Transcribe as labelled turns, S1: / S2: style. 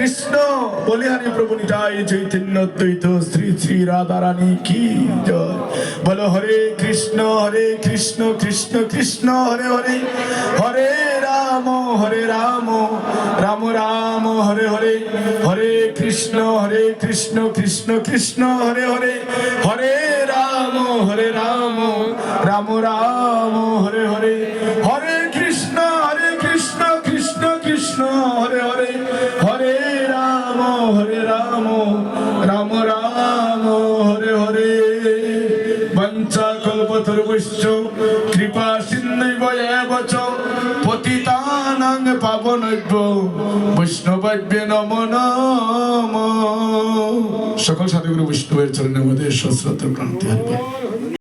S1: কৃষ্ণ বলিহারি প্রভু নিতাই চৈতন্য দ্বৈত শ্রী শ্রী রাধা রানী কি জয় বলো হরে কৃষ্ণ হরে কৃষ্ণ কৃষ্ণ কৃষ্ণ হরে হরে হরে রাম হরে রাম রাম রাম হরে হরে হরে কৃষ্ণ হরে কৃষ্ণ কৃষ্ণ কৃষ্ণ হরে হরে হরে রাম হরে রাম রাম রাম হরে হরে হরে কৃষ্ণ হরে কৃষ্ণ কৃষ্ণ কৃষ্ণ হরে হরে হরে রাম রাম রাম হরে হরে বঞ্চা কল্পথর বৈশ্য কৃপা সিন্ধৈব এবচ পতিতানাং পাবন বৈষ্ণবাব্য নম নম সকল সাধুগুরু বৈষ্ণবের চরণে মধ্যে সশ্রদ্ধ ক্রান্তি হারবে